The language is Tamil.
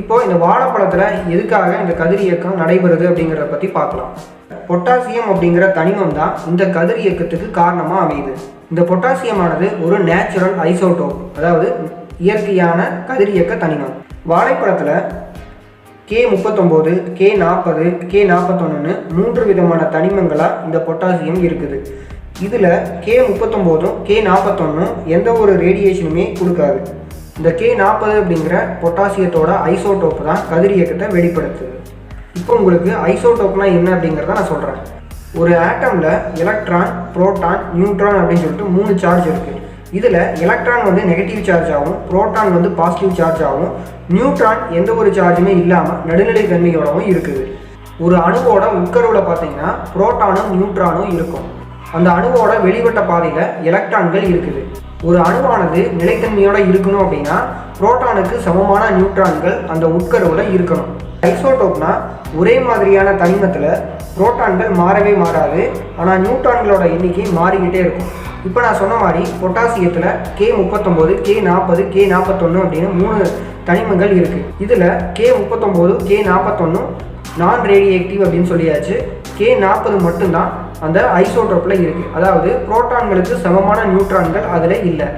இப்போ இந்த வாழைப்பழத்தில் எதுக்காக இந்த கதிரியக்கம் நடைபெறுது அப்படிங்கிறத பற்றி பார்க்கலாம். பொட்டாசியம் அப்படிங்கிற தனிமம் தான் இந்த கதிரியக்கத்துக்கு காரணமாக அமையுது. இந்த பொட்டாசியமானது ஒரு நேச்சுரல் ஐசோட்டோப் அதாவது இயற்கையான கதிரியக்க தனிமம். வாழைப்பழத்தில் கே முப்பத்தொம்போது கே நாற்பது கே நாற்பத்தொன்னுன்னு மூன்று விதமான தனிமங்களாக இந்த பொட்டாசியம் இருக்குது. இதில் கே முப்பத்தொம்போதும் கே நாற்பத்தொன்னும் எந்த ஒரு ரேடியேஷனுமே கொடுக்காது. இந்த கே நாற்பது அப்படிங்கிற பொட்டாசியத்தோட ஐசோடோப் தான் கதிரியக்கத்தை வெளிப்படுத்துது. இப்போ உங்களுக்கு ஐசோடோப்னா என்ன அப்படிங்கிறத நான் சொல்கிறேன் ஒரு ஆட்டமில் எலக்ட்ரான் புரோட்டான் நியூட்ரான் அப்படின்னு சொல்லிட்டு மூணு சார்ஜ் இருக்குது இதில் எலக்ட்ரான் வந்து நெகட்டிவ் சார்ஜ் ஆகும் புரோட்டான் வந்து பாசிட்டிவ் சார்ஜ் ஆகும். நியூட்ரான் எந்த ஒரு சார்ஜுமே இல்லாமல் நடுநிலை தன்மையோடவும் இருக்குது. ஒரு அணுவோட உட்கருவில் பார்த்தீங்கன்னா புரோட்டானும் நியூட்ரானும் இருக்கும். அந்த அணுவோட வெளிவட்ட பாதையில் எலக்ட்ரான்கள் இருக்குது. ஒரு அணுவானது நிலைத்தன்மையோட இருக்கணும் அப்படின்னா புரோட்டானுக்கு சமமான நியூட்ரான்கள் அந்த உட்கருவில் இருக்கணும். ஐசோடோப்னா ஒரே மாதிரியான தனிமத்தில் புரோட்டான்கள் மாறவே மாறாது. ஆனால் நியூட்ரான்களோட எண்ணிக்கை மாறிக்கிட்டே இருக்கும். இப்போ நான் சொன்ன மாதிரி பொட்டாசியத்தில் கே முப்பத்தொம்போது கே நாற்பது கே நாற்பத்தொன்று அப்படின்னு மூணு தனிமங்கள் இருக்குது இதில் கே முப்பத்தொம்போது கே நாற்பத்தொன்னும் நான் ரேடியேக்டிவ் அப்படின்னு சொல்லியாச்சு. கே நாற்பது மட்டும்தான் அந்த ஐசோட்ரோப்பில் இருக்குது அதாவது புரோட்டான்களுக்கு சமமான நியூட்ரான்கள் அதில் இல்லை.